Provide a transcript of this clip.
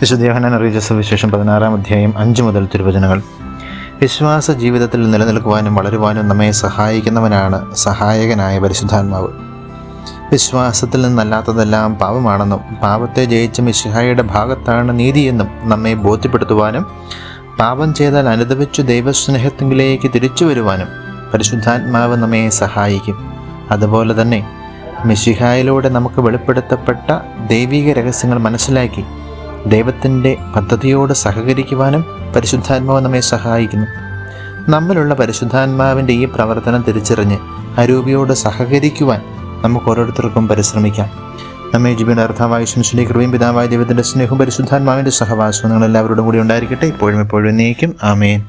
വിശുദ്ധ യോഹന്നാൻ അറിയിച്ച സുവിശേഷം പതിനാറാം അധ്യായം അഞ്ച് മുതൽ തിരുവചനങ്ങൾ. വിശ്വാസ ജീവിതത്തിൽ നിലനിൽക്കുവാനും വളരുവാനും നമ്മെ സഹായിക്കുന്നവനാണ് സഹായകനായ പരിശുദ്ധാത്മാവ്. വിശ്വാസത്തിൽ നിന്നല്ലാത്തതെല്ലാം പാപമാണെന്നും പാപത്തെ ജയിച്ച മിശിഹായുടെ ഭാഗത്താണ് നീതിയെന്നും നമ്മെ ബോധ്യപ്പെടുത്തുവാനും പാപം ചെയ്താൽ അനുദവിച്ചു ദൈവസ്നേഹത്തിലേക്ക് തിരിച്ചു വരുവാനും പരിശുദ്ധാത്മാവ് നമ്മെ സഹായിക്കും. അതുപോലെ തന്നെ മിശിഹായിലൂടെ നമുക്ക് വെളിപ്പെടുത്തപ്പെട്ട ദൈവിക രഹസ്യങ്ങൾ മനസ്സിലാക്കി ദൈവത്തിന്റെ പദ്ധതിയോട് സഹകരിക്കുവാനും പരിശുദ്ധാത്മാവ് നമ്മെ സഹായിക്കുന്നു. നമ്മിലുള്ള പരിശുദ്ധാത്മാവിന്റെ ഈ പ്രവർത്തനം തിരിച്ചറിഞ്ഞ് അരൂപിയോട് സഹകരിക്കുവാൻ നമുക്ക് ഓരോരുത്തർക്കും പരിശ്രമിക്കാം. നമ്മെ ജീവിയുടെ അർത്ഥമായ ശംശുനി കൃപയും പിതാവായ ദൈവത്തിന്റെ സ്നേഹവും പരിശുദ്ധാത്മാവിന്റെ സഹവാസവും നിങ്ങൾ എല്ലാവരോടും കൂടി ഉണ്ടായിരിക്കട്ടെ. ഇപ്പോഴും എപ്പോഴും നീക്കും ആമേൻ.